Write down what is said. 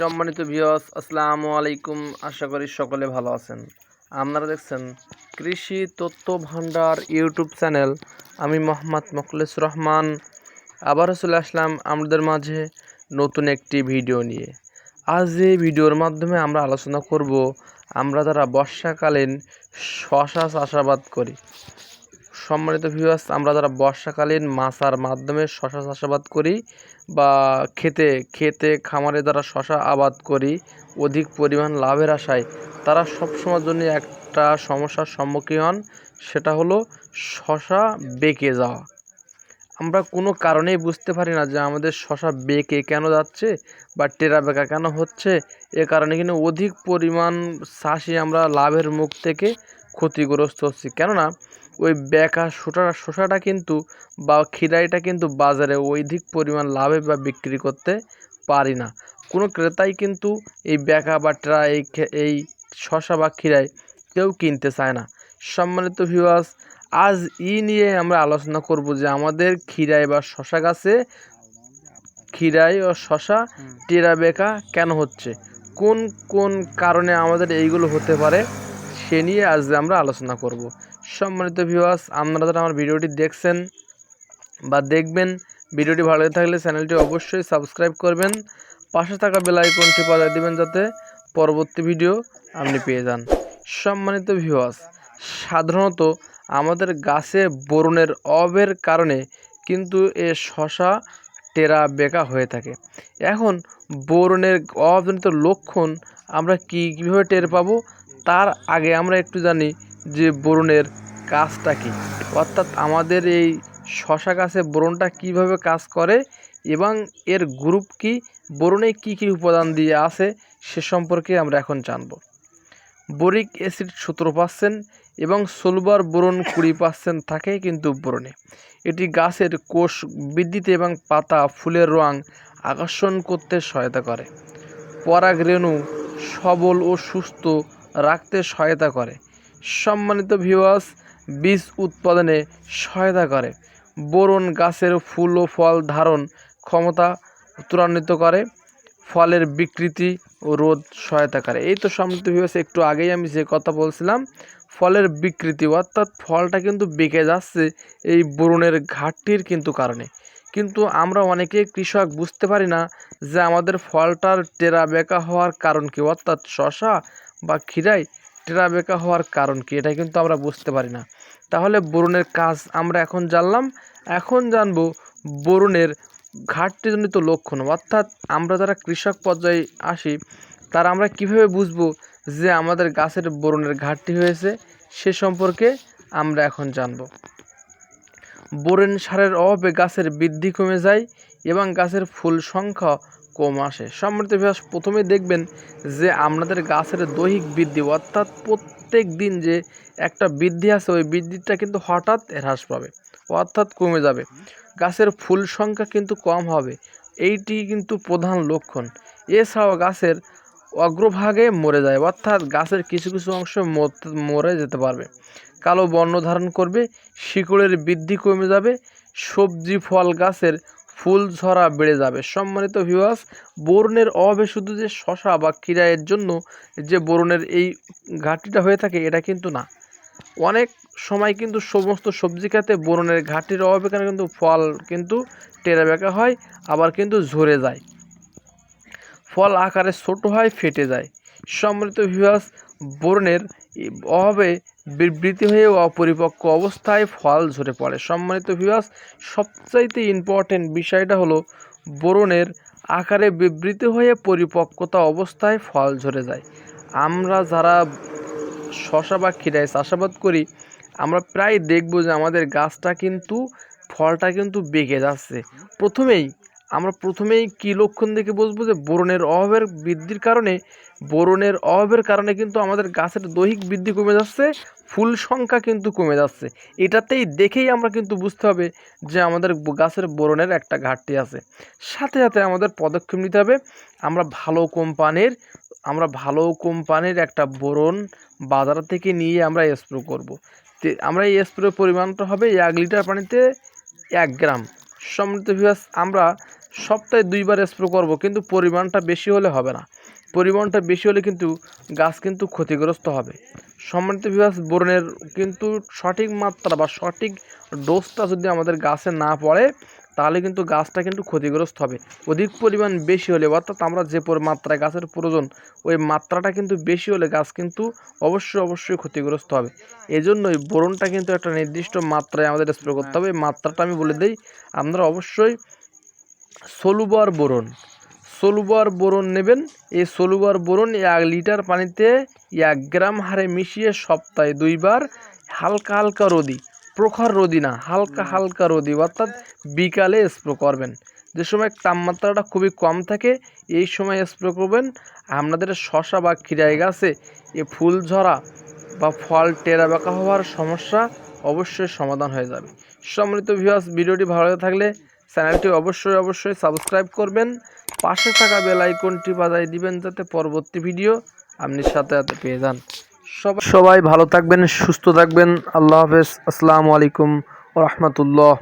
সম্মানিত ভিউয়ার্স আসসালামু আলাইকুম। আশা করি সকলে ভালো আছেন। আপনারা দেখছেন কৃষি তথ্য ভাণ্ডার ইউটিউব চ্যানেল। আমি মোহাম্মদ মখলেস রহমান। আবারও চলে আসলাম আমাদের মাঝে নতুন একটি ভিডিও নিয়ে। আজ এই ভিডিওর মাধ্যমে আমরা আলোচনা করব, আমরা যারা বর্ষাকালীন শশা চাষাবাদ করি সম্মানিত ভিউয়ার্স আমরা যারা বর্ষাকালীন মাছার মাধ্যমে শশা চাষাবাদ করি বা খেতে খেতে খামারে যারা শশা আবাদ করি, অধিক পরিমাণ লাভের আশায়, তারা সবসময়ের জন্য একটা সমস্যার সম্মুখীন হন, সেটা হলো শশা বেঁকে যাওয়া। আমরা কোনো কারণেই বুঝতে পারি না যে আমাদের শশা বেঁকে কেন যাচ্ছে বা টেরা বেঁকা কেন হচ্ছে, এ কারণে কিন্তু অধিক পরিমাণ চাষি আমরা লাভের মুখ থেকে ক্ষতিগ্রস্ত হচ্ছি। কেননা ওই বেঁকা শোটা শসাটা কিন্তু বা খিরাইটা কিন্তু বাজারে অধিক পরিমাণ লাভে বা বিক্রি করতে পারি না। কোনো ক্রেতাই কিন্তু এই বেঁকা বা ট্রা এই এই শশা বা খিরাই কেউ কিনতে চায় না। সম্মানিত ভিউয়ার্স আজ ই নিয়ে আমরা আলোচনা করব যে আমাদের খিরাই বা শশা গাছে খিরাই ও শশা টেরা বেঁকা কেন হচ্ছে? কোন কোন কারণে আমাদের এইগুলো হতে পারে? সে নিয়ে আজ আমরা আলোচনা করব। সম্মানিত ভিউয়ার্স আপনারা যারা আমার ভিডিওটি দেখছেন বা দেখবেন, ভিডিওটি ভালো থাকলে চ্যানেলটি অবশ্যই সাবস্ক্রাইব করবেন। পাশে থাকা বেল আইকনটি বাজায় দিবেন যাতে পরবর্তী ভিডিও আপনি পেয়ে যান। সম্মানিত ভিউয়ার্স সাধারণত আমাদের গাছে বরণের অভাবের কারণে কিন্তু এ শশা টেরা বেঁকা হয়ে থাকে। এখন বোরনের অভাবজনিত লক্ষণ আমরা কী, কীভাবে টের পাবো? তার আগে আমরা একটু জানি যে বোরনের কাজটা কী। অর্থাৎ আমাদের এই শশা গাছে বোরনটা কীভাবে কাজ করে এবং এর গ্রুপ কি বোরনে কি কি উপাদান দিয়ে আছে, সে সম্পর্কে আমরা এখন জানব। বোরিক অ্যাসিড সতেরো পার্সেন্ট এবং সোলবার বোরন কুড়ি পার্সেন্ট থাকে কিন্তু বোরনে এটি গাছের কোষ বৃদ্ধিতে এবং পাতা, ফুলের রং আকর্ষণ করতে সহায়তা করে। পরাগরেণু সবল ও সুস্থ রাখতে সহায়তা করে। সম্মানিত ভিউয়ার্স বীজ উৎপাদনে সহায়তা করে। বোরন গাছের ফুল ও ফল ধারণ ক্ষমতা ত্বরান্বিত করে। ফলের বিকৃতি ও রোধ সহায়তা করে। এই তো সম্মানিত ভিউয়ার্স একটু আগেই আমি যে কথা বলছিলাম, ফলের বিকৃতি, অর্থাৎ ফলটা কিন্তু বেঁকে যাচ্ছে এই বোরনের ঘাটতির কিন্তু কারণে। কিন্তু আমরা অনেকে কৃষক বুঝতে পারি না যে আমাদের ফলটার টেরা বেঁকা হওয়ার কারণ কি? অর্থাৎ শশা বা খিরাই টেরা বেঁকা হওয়ার কারণ কি? এটা কিন্তু আমরা বুঝতে পারি না। তাহলে বোরনের কাজ আমরা এখন জানলাম। এখন জানব বোরনের ঘাটতিজনিত লক্ষণ। অর্থাৎ আমরা যারা কৃষক পর্যায়ে আসি, তারা আমরা কীভাবে বুঝব যে আমাদের গাছের বোরনের ঘাটতি হয়েছে? সে সম্পর্কে আমরা এখন জানব। বোরেন সারের অভাবে গাছের বৃদ্ধি কমে যায় এবং গাছের ফুল সংখ্যা কম আসে। সম্মানিত বিভাস প্রথমে দেখবেন যে আমাদের গাছের দৈহিক বৃদ্ধি, অর্থাৎ প্রত্যেক দিন যে একটা বৃদ্ধি আছে, ওই বৃদ্ধিটা কিন্তু হঠাৎ হ্রাস পাবে, অর্থাৎ কমে যাবে। গাছের ফুল সংখ্যা কিন্তু কম হবে। এইটি কিন্তু প্রধান লক্ষণ। এছাড়াও গাছের অগ্রভাগে মরে যায়, অর্থাৎ গাছের কিছু কিছু অংশ মরে যেতে পারবে। কালো বর্ণ ধারণ করবে, শিকড়ের বৃদ্ধি কমে যাবে, সবজি ফল গাছের ফুল ঝরা বেড়ে যাবে। সম্মানিত ভিউয়ার্স বোরনের অভাবে শুধু যে শশা বা কিরায়ের জন্য যে বোরনের এই ঘাটতিটা হয়ে থাকে, এটা কিন্তু না। অনেক সময় কিন্তু সমস্ত সবজি খাতে বোরনের ঘাটতির অভাবে কারণে কিন্তু ফল কিন্তু টেরা বেঁকা হয়, আবার কিন্তু ঝরে যায়। ফল আকারে ছোট হয়, ফেটে যায়। সম্মিলিত ভিউয়ার্স বোরনের অভাবে বিবৃতি হয়ে অপরিপক্ক অবস্থায় ফল ঝরে পড়ে। সম্মানিত ভিউয়ার্স সবচাইতে ইম্পর্টেন্ট বিষয়টা হলো বোরনের আকারে বিবৃতি হয়ে পরিপক্কতা অবস্থায় ফল ঝরে যায়। আমরা যারা শশা বা খিরায় চাষাবাদ করি, আমরা প্রায় দেখব যে আমাদের গাছটা কিন্তু, ফলটা কিন্তু বেঁকে যাচ্ছে। প্রথমেই আমরা প্রথমেই কী লক্ষণ দেখে বুঝব যে বোরনের অভাবের বৃদ্ধির কারণে, বোরনের অভাবের কারণে কিন্তু আমাদের গাছের দৈহিক বৃদ্ধি কমে যাচ্ছে, ফুল সংখ্যা কিন্তু কমে যাচ্ছে। এটাতেই দেখেই আমরা কিন্তু বুঝতে হবে যে আমাদের গাছের বোরনের একটা ঘাটতি আছে। সাথে সাথে আমাদের পদক্ষেপ নিতে হবে, আমরা ভালো কোম্পানির, আমরা ভালো কোম্পানির একটা বোরন বাজার থেকে নিয়ে আমরা স্প্রে করব। আমরা এই স্প্রে পরিমাণটা হবে এক লিটার পানিতে এক গ্রাম। ভিউয়ার্স আমরা সপ্তাহে দুইবার স্প্রে করব, কিন্তু পরিমাণটা বেশি হলে হবে না। পরিমাণটা বেশি হলে কিন্তু গাছ কিন্তু ক্ষতিগ্রস্ত হবে। সম্মানিত বিভাগ বোরনের কিন্তু সঠিক মাত্রা বা সঠিক ডোজটা যদি আমাদের গাছে না পড়ে, তাহলে কিন্তু গাছটা কিন্তু ক্ষতিগ্রস্ত হবে। অধিক পরিমাণ বেশি হলে, অর্থাৎ আমরা যে মাত্রায় গাছের প্রয়োজন, ওই মাত্রাটা কিন্তু বেশি হলে গাছ কিন্তু অবশ্যই অবশ্যই ক্ষতিগ্রস্ত হবে। এই জন্যই বোরনটা কিন্তু একটা নির্দিষ্ট মাত্রায় আমাদের স্প্রে করতে হবে। মাত্রাটা আমি বলে দিই, আপনারা অবশ্যই সলুবার বোরন। সলুবার বোরন নেবেন। এই সলুবার বোরন এক লিটার পানিতে এক গ্রাম হারে মিশিয়ে সপ্তাহে দুইবার হালকা হালকা রোদি, প্রখর রোদি না, হালকা হালকা রোদি, অর্থাৎ বিকালে স্প্রে করবেন। যে সময় তাপমাত্রাটা খুবই কম থাকে, এই সময় স্প্রে করবেন। আপনাদের শশা বা খিরাই গাছে এ ফুল ঝরা বা ফল টেরা বাঁকা হওয়ার সমস্যা অবশ্যই সমাধান হয়ে যাবে। সম্মানিত ভিউয়ার্স ভিডিওটি ভালো থাকলে চ্যানেলটি অবশ্যই অবশ্যই সাবস্ক্রাইব করবেন। পাশে থাকা বেল আইকনটি বাজাই দিবেন যাতে পরবর্তী ভিডিও আপনি সাথে সাথে পেয়ে যান। সবাই সবাই ভালো থাকবেন, সুস্থ থাকবেন। আল্লাহ হাফেজ। আসসালামু আলাইকুম রহমতুল্লাহ।